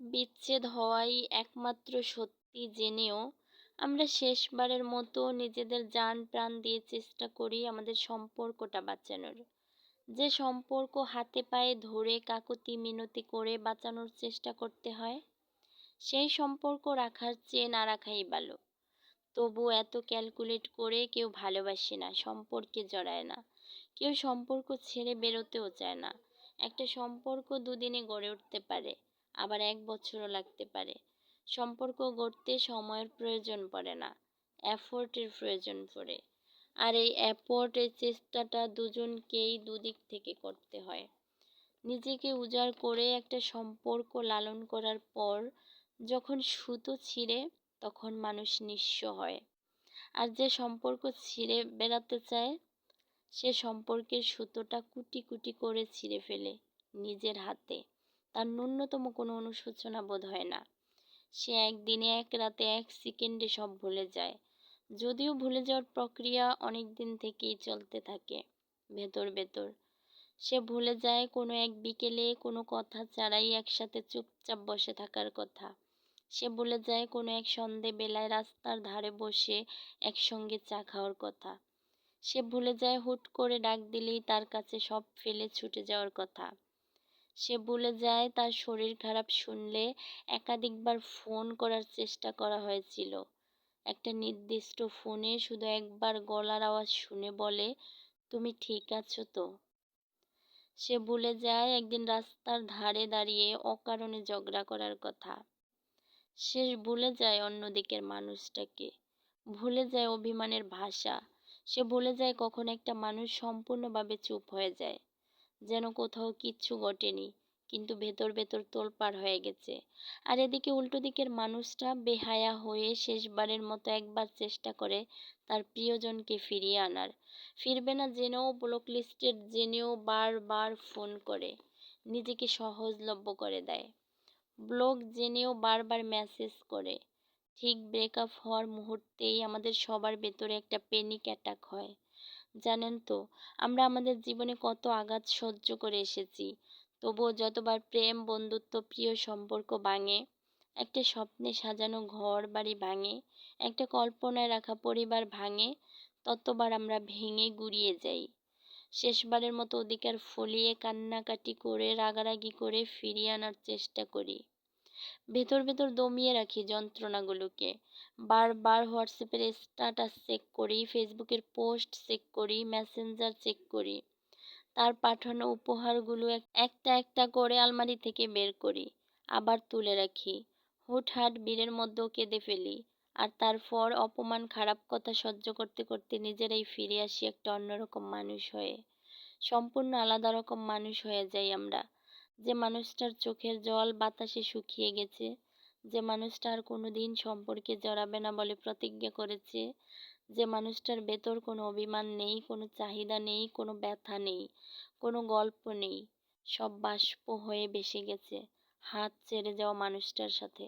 বিচ্ছেদ হওয়াই একমাত্র সত্যি জেনেও আমরা শেষবারের মতো নিজেদের জান প্রাণ দিয়ে চেষ্টা করি আমাদের সম্পর্কটা বাঁচানোর। যে সম্পর্ক হাতে পায়ে ধরে কাকুতি মিনতি করে বাঁচানোর চেষ্টা করতে হয়, সেই সম্পর্ক রাখার চেয়ে না রাখাই ভালো। তবু এত ক্যালকুলেট করে কেউ ভালোবাসে না, সম্পর্কে জড়ায় না। কেউ সম্পর্ক ছেড়ে বেরোতেও চায় না। একটা সম্পর্ক দুদিনে গড়ে উঠতে পারে। আবার এক বছরও লাগতে পারে। সম্পর্ক গড়তে সময়ের প্রয়োজন পড়ে না, এফোর্টের প্রয়োজন পড়ে। আর এই এই চেষ্টাটা দুজনকেই দুদিক থেকে করতে হয়। নিজেকে উজাড় করে একটা সম্পর্ক লালন করার পর যখন সুতো ছিঁড়ে, তখন মানুষ নিঃস্ব হয়। আর যে সম্পর্ক ছিঁড়ে বেড়াতে চায়, সে সম্পর্কের সুতোটা কুটি কুটি করে ছিঁড়ে ফেলে নিজের হাতে। তার ন্যূনতম কোনো অনুশোচনা বোধ হয় না। সে একদিনে এক রাতে এক সেকেন্ডে সব ভুলে যায়। যদিও ভুলে যাওয়ার প্রক্রিয়া অনেক দিন থেকেই চলতে থাকে, ভেতর ভেতর। সে ভুলে যায় কোনো এক বিকেলে কোনো কথা ছাড়াই একসাথে চুপচাপ বসে থাকার কথা। সে ভুলে যায় কোনো এক সন্ধেবেলায় রাস্তার ধারে বসে একসঙ্গে চা খাওয়ার কথা। সে ভুলে যায় হুট করে ডাক দিলেই তার কাছে সব ফেলে ছুটে যাওয়ার কথা। সে ভুলে যায়, তার শরীর খারাপ শুনলে একাধিকবার ফোন করার চেষ্টা করা হয়েছিল। একটা নির্দিষ্ট ফোনে শুধু একবার গলার আওয়াজ শুনে বলে, তুমি ঠিক আছো তো? সে ভুলে যায়, একদিন রাস্তার ধারে দাঁড়িয়ে অকারণে ঝগড়া করার কথা। সে ভুলে যায় অন্য দিকের মানুষটাকে। ভুলে যায় অভিমানের ভাষা। সে ভুলে যায়, কখন একটা মানুষ সম্পূর্ণভাবে চুপ হয়ে যায়। যেন কোথাও কিচ্ছু ঘটেনি, কিন্তু ভেতর ভেতর তোলপাড় হয়ে গেছে। আর এদিকে উল্টো দিকের মানুষটা বেহায়া হয়ে শেষবারের মতো একবার চেষ্টা করে তার প্রিয়জনকে ফিরিয়ে আনার। ফিরবে না জেনেও ব্লক লিস্টের জেনেও বারবার ফোন করে, নিজেকে সহজলভ্য করে দেয়। ব্লগ জেনেও বারবার মেসেজ করে, ঠিক ব্রেকআপ হওয়ার মুহূর্তেই আমাদের সবার ভেতরে একটা প্যানিক অ্যাটাক হয়। জানেন তো, আমরা আমাদের জীবনে কত আঘাত সহ্য করে এসেছি। তবুও যতবার প্রেম, বন্ধুত্ব, প্রিয় সম্পর্ক ভাঙে, একটা স্বপ্নে সাজানো ঘর বাড়ি ভাঙে, একটা কল্পনায় রাখা পরিবার ভাঙে, ততবার আমরা ভেঙে গুড়িয়ে যাই। শেষবারের মতো অধিকার ফলিয়ে কান্নাকাটি করে, রাগারাগি করে ফিরিয়ে আনার চেষ্টা করি। ভেতর ভেতর দমিয়ে রাখি যন্ত্রণাগুলোকে। বারবার হোয়াটসঅ্যাপের স্ট্যাটাস চেক করি, ফেসবুকের পোস্ট চেক করি মেসেঞ্জার চেক করি। তার পাঠানো উপহারগুলো একটা একটা করে আলমারি থেকে বের করি, আবার তুলে রাখি। হুটহাট বীরের মধ্যেও কেঁদে ফেলি, আর তারপর অপমান, খারাপ কথা সহ্য করতে করতে নিজেরাই ফিরে আসি একটা অন্যরকম মানুষ হয়ে। সম্পূর্ণ আলাদা রকম মানুষ হয়ে যাই আমরা। যে মানুষটার চোখের জল বাতাসে শুকিয়ে গেছে, যে মানুষটা আর কোনো দিন সম্পর্কে জড়াবে না বলে প্রতিজ্ঞা করেছে, যে মানুষটার ভেতর কোনো অভিমান নেই, কোনো চাহিদা নেই, কোনো ব্যথা নেই, কোনো গল্প নেই, সব বাষ্প হয়ে ভেসে গেছে, হাত ছেড়ে যাওয়া মানুষটার সাথে।